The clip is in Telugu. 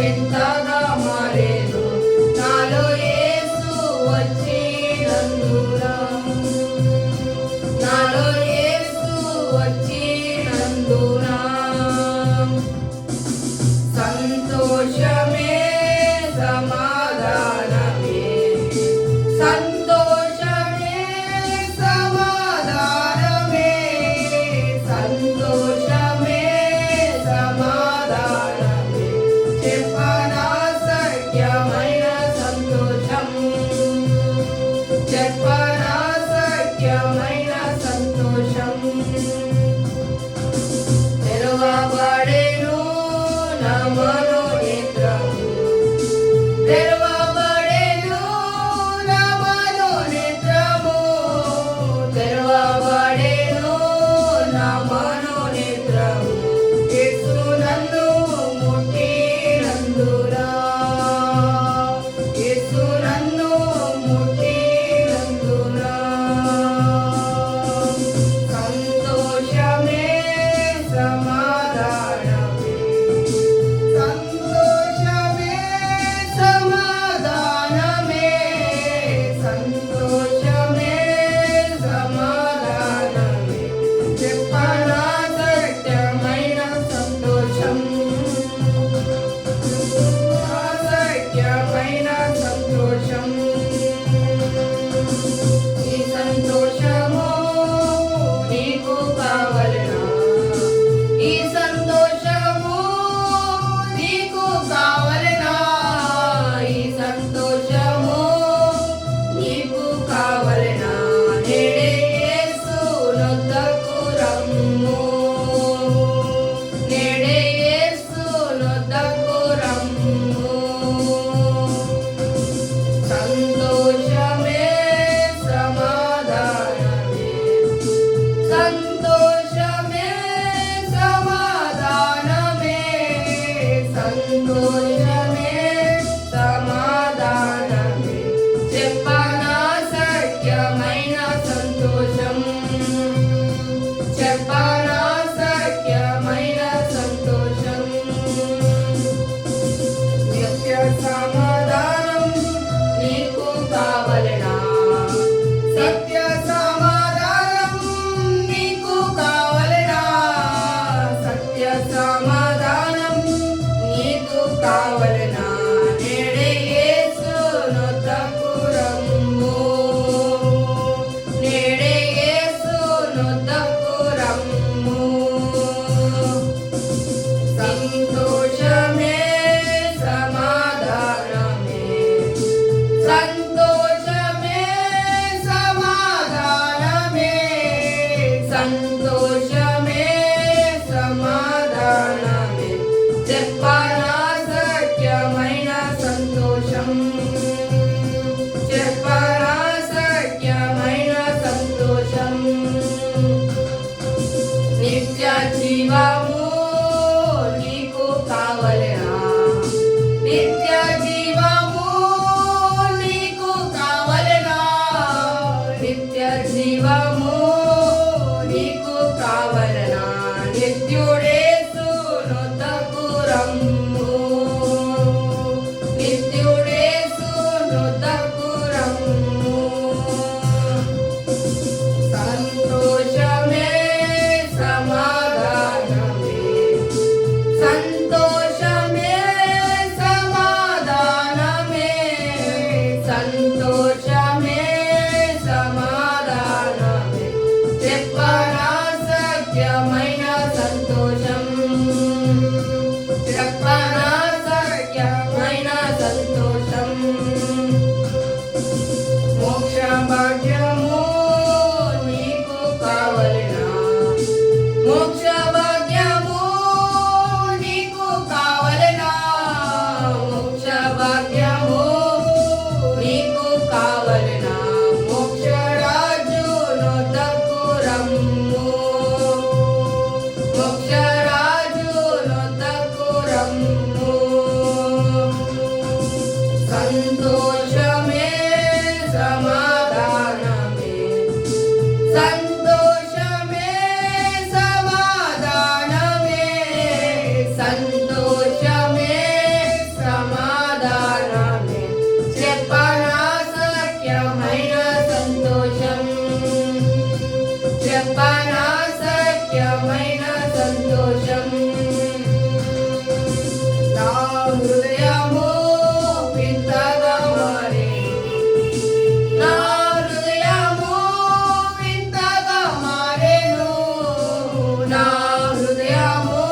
in the ख्य मया सन्तोषम् तेवा पाडेरु मनो मित्र tao Bíblia. పరమైన సంతోషం సత్యమైన సంతోషం నా హృదయము వింతగా మారే నా హృదయము వింతగా మారేను నా హృదయము